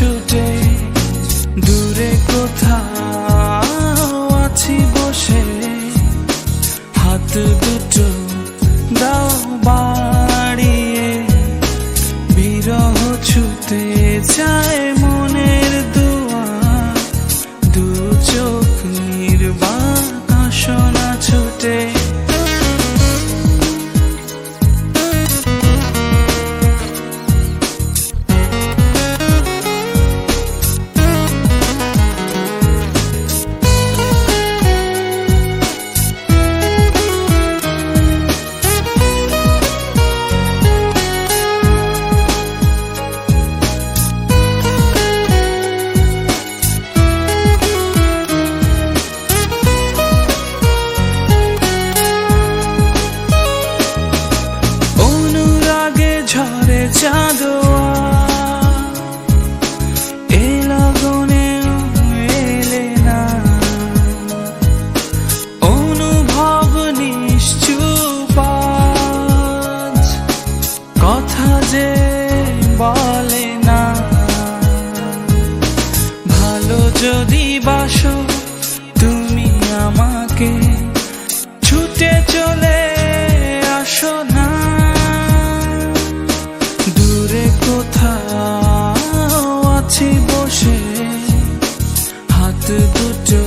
ছুটে দূরে কোথাও আছি বসে। হাত দুটো দাও বাড়িয়ে বিরহ ছুতে যায় যে বলে না। ভালো যদি বাসো, তুমি আমাকে ছুটে চলে আসো না। দূরে কোথাও আছি বসে, হাত দুটো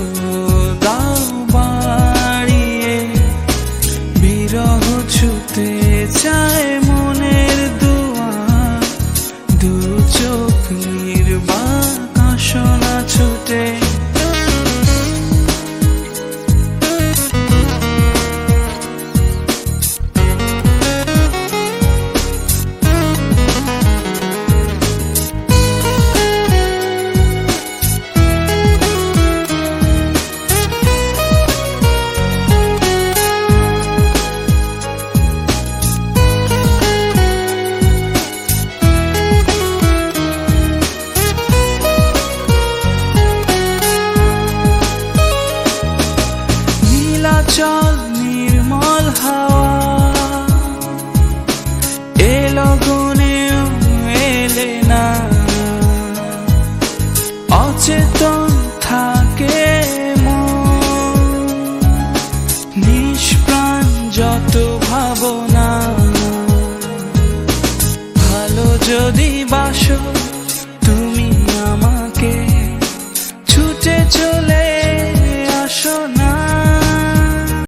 যত ভাবনা ভালো যদি বাসো